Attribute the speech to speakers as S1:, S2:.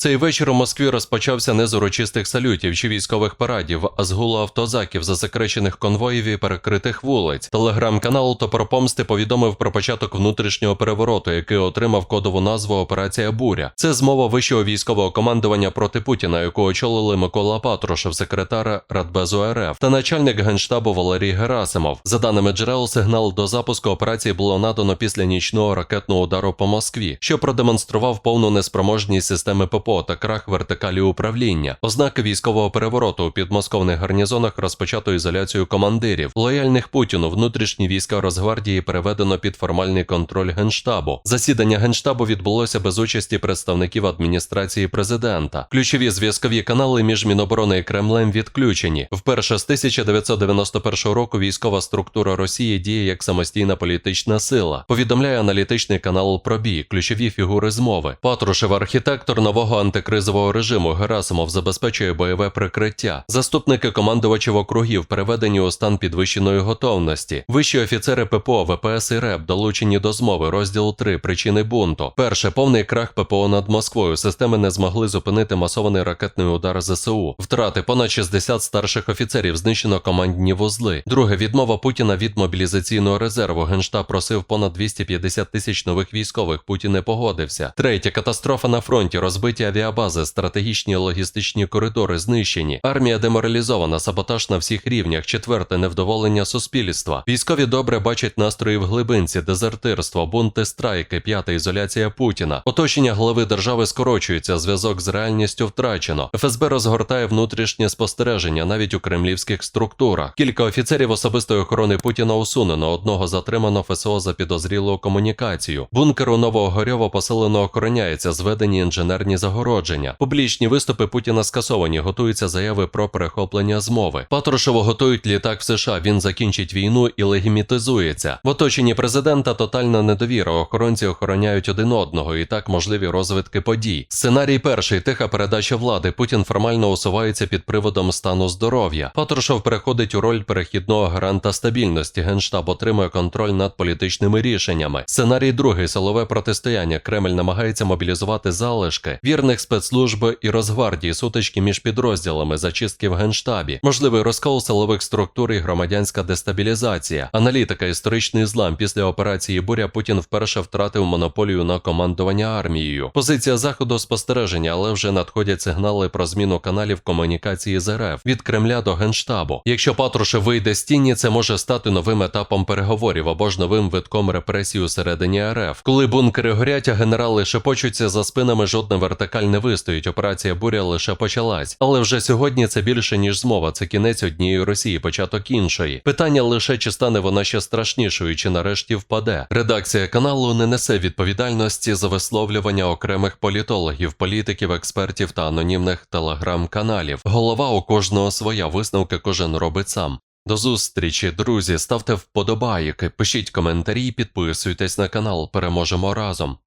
S1: Цей вечір у Москві розпочався не з урочистих салютів чи військових парадів, а з гулу автозаків, засекречених конвоїв і перекритих вулиць. Телеграм-канал Топор Помсти повідомив про початок внутрішнього перевороту, який отримав кодову назву Операція Буря. Це змова вищого військового командування проти Путіна, яку очолили Микола Патрушев, секретар Радбезу РФ, та начальник генштабу Валерій Герасимов. За даними джерел, сигнал до запуску операції було надано після нічного ракетного удару по Москві, що продемонстрував повну неспроможність системи ППО та крах вертикалі управління. Ознаки військового перевороту у підмосковних гарнізонах розпочато ізоляцію командирів, лояльних Путіну, внутрішні війська Росгвардії переведено під формальний контроль генштабу. Засідання генштабу відбулося без участі представників адміністрації президента. Ключові зв'язкові канали між Міноборони і Кремлем відключені. Вперше з 1991 року військова структура Росії діє як самостійна політична сила. Повідомляє аналітичний канал Пробій, ключові фігури змови. Патрушев, архітектор нового антикризового режиму Герасимов забезпечує бойове прикриття. Заступники командувачів округів переведені у стан підвищеної готовності. Вищі офіцери ППО, ВПС і РЕП долучені до змови. Розділ 3. Причини бунту. Перше повний крах ППО над Москвою. Системи не змогли зупинити масований ракетний удар ЗСУ. Втрати понад 60 старших офіцерів. Знищено командні вузли. Друге відмова Путіна від мобілізаційного резерву. Генштаб просив понад 250 тисяч нових військових. Путін не погодився. Третє катастрофа на фронті. Розбиті авіабази, стратегічні логістичні коридори знищені. Армія деморалізована, саботаж на всіх рівнях. Четверте невдоволення суспільства. Військові добре бачать настрої в глибинці, дезертирство, бунти, страйки. П'яте ізоляція Путіна. Оточення глави держави скорочується. Зв'язок з реальністю втрачено. ФСБ розгортає внутрішнє спостереження навіть у кремлівських структурах. Кілька офіцерів особистої охорони Путіна усунено. Одного затримано ФСО за підозрілу комунікацію. Бункер у Новогорьово посилено охороняється. Зведені інженерні загородження. Публічні виступи Путіна скасовані. Готуються заяви про перехоплення змови. Патрушеву готують літак в США. Він закінчить війну і легімітизується. В оточенні президента тотальна недовіра. Охоронці охороняють один одного, і так можливі розвитки подій. Сценарій перший тиха передача влади. Путін формально усувається під приводом стану здоров'я. Патрушев переходить у роль перехідного гаранта стабільності. Генштаб отримує контроль над політичними рішеннями. Сценарій другий силове протистояння. Кремль намагається мобілізувати залишки вірних спецслужб і Росгвардії, сутички між підрозділами, зачистки в генштабі, можливий розкол силових структур і громадянська дестабілізація. Аналітика, історичний злам після операції Буря Путін вперше втратив монополію на командування армією. Позиція заходу спостереження, але вже надходять сигнали про зміну каналів комунікації з РФ від Кремля до генштабу. Якщо Патрушев вийде з тіні, це може стати новим етапом переговорів або ж новим витком репресій у середині РФ. Коли бункери горять, а генерали шепочуться за спинами, жодна вертикаль не вистоїть. Операція буря лише почалась. Але вже сьогодні це більше ніж змова. Це кінець однієї Росії, початок іншої. Питання лише чи стане вона ще страшнішою, чи нарешті впаде. Редакція каналу не несе відповідальності за висловлювання окремих політологів, політиків, експертів та анонімних телеграм-каналів. Голова у кожного своя висновки кожен робить сам. До зустрічі, друзі. Ставте вподобайки, пишіть коментарі, підписуйтесь на канал. Переможемо разом.